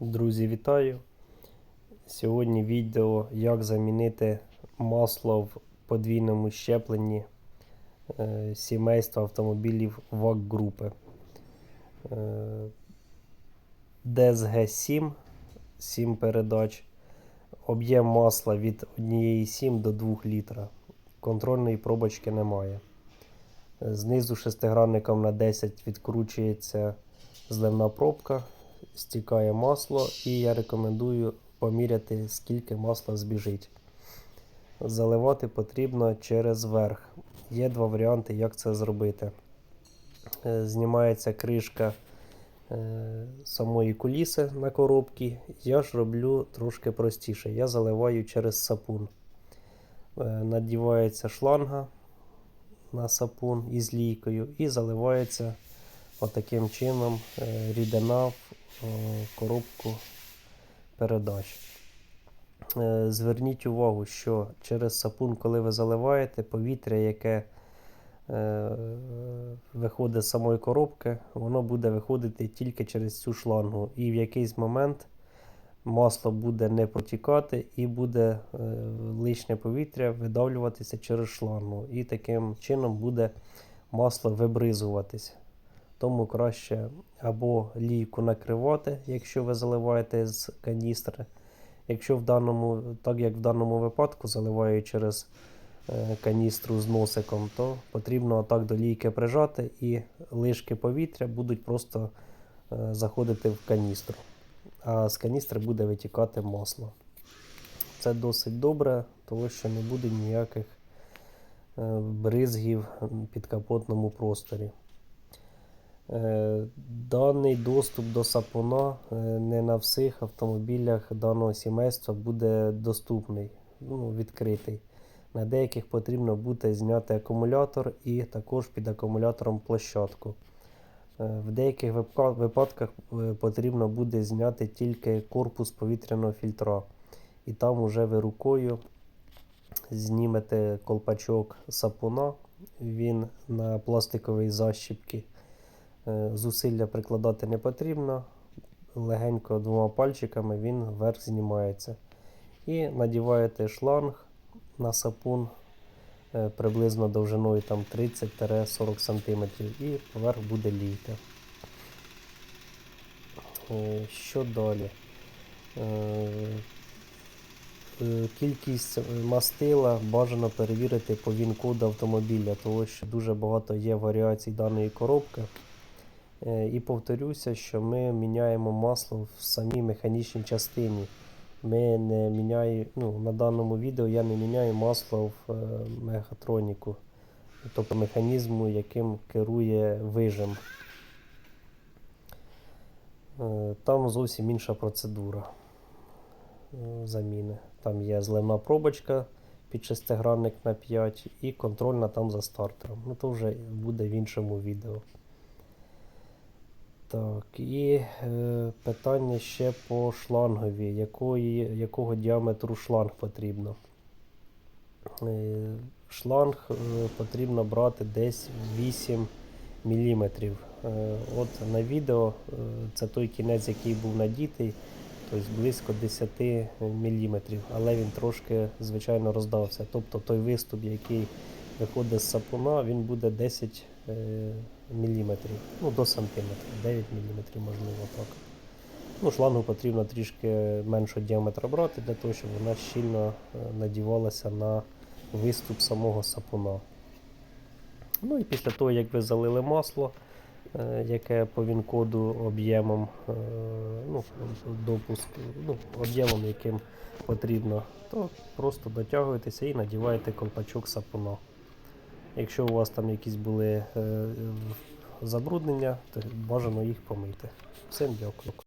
Друзі, вітаю! Сьогодні відео, як замінити масло в подвійному щепленні е, сімейства автомобілів ВАК групи. Е, DSG-7, 7 передач. Об'єм масла від 1,7 до 2 літра. Контрольної пробочки немає. Знизу шестигранником на 10 відкручується зливна пробка, стікає масло, і я рекомендую поміряти, скільки масла збіжить. Заливати потрібно через верх. Є два варіанти, як це зробити. Е, Знімається кришка е, самої куліси на коробці. Я ж роблю трошки простіше. Я заливаю через сапун. Е, Надівається шланга на сапун із лійкою і заливається отаким чином рідина коробку передач. Е, Зверніть увагу, що через сапун, коли ви заливаєте, повітря, яке е, виходить з самої коробки, воно буде виходити тільки через цю шлангу. І в якийсь момент масло буде не протікати і буде е, лишнє повітря видавлюватися через шлангу. І таким чином буде масло вибризуватися. Тому краще або лійку накривати, якщо ви заливаєте з каністри. Якщо в даному, так як в даному випадку заливаю через е, каністру з носиком, то потрібно так до лійки прижати і лишки повітря будуть просто е, заходити в каністру. А з каністри буде витікати масло. Це досить добре, тому що не буде ніяких е, бризгів в підкапотному просторі. Е, Даний доступ до сапуна е, не на всіх автомобілях даного сімейства буде доступний, ну, відкритий. На деяких потрібно буде зняти акумулятор і також під акумулятором площадку. Е, В деяких випадках потрібно буде зняти тільки корпус повітряного фільтра. І там уже ви рукою знімете колпачок сапуна, він на пластиковій защіпці. Е, Зусилля прикладати не потрібно. Легенько двома пальчиками він вверх знімається. І надіваєте шланг на сапун е, приблизно довжиною 30-40 см і поверх буде лійка. Е, Що далі? Кількість мастила бажано перевірити по він-коду автомобіля, тому що дуже багато є варіацій даної коробки. Е, І повторюся, що ми міняємо масло в самій механічній частині. Ми не міняємо, ну, на даному відео я не міняю масло в е, мегатроніку, тобто механізму, яким керує вижим. Е, Там зовсім інша процедура заміни. Там є зливна пробочка під шестигранник на 5 і контрольна там за стартером. Ну, то вже буде в іншому відео. Так, і е, питання ще по шлангові. Якої, якого діаметру шланг потрібно? Е, шланг е, потрібно брати десь 8 мм. Е, от на відео е, це той кінець, який був надітий, тобто близько 10 мм, але він трошки, звичайно, роздався. Тобто той виступ, який виходить з сапуна, він буде 10 е, мм, ну до сантиметра, 9 мм можливо так. Ну, шлангу потрібно трішки меншого діаметра брати, для того, щоб вона щільно е, надівалася на виступ самого сапуна. Ну і після того, як ви залили масло, е, яке по він-коду об'ємом, е, ну, допуск, ну, об'ємом, яким потрібно, то просто дотягуєтеся і надіваєте колпачок сапуна. Якщо у вас там якісь були е, забруднення, то бажано їх помити. Всім дякую.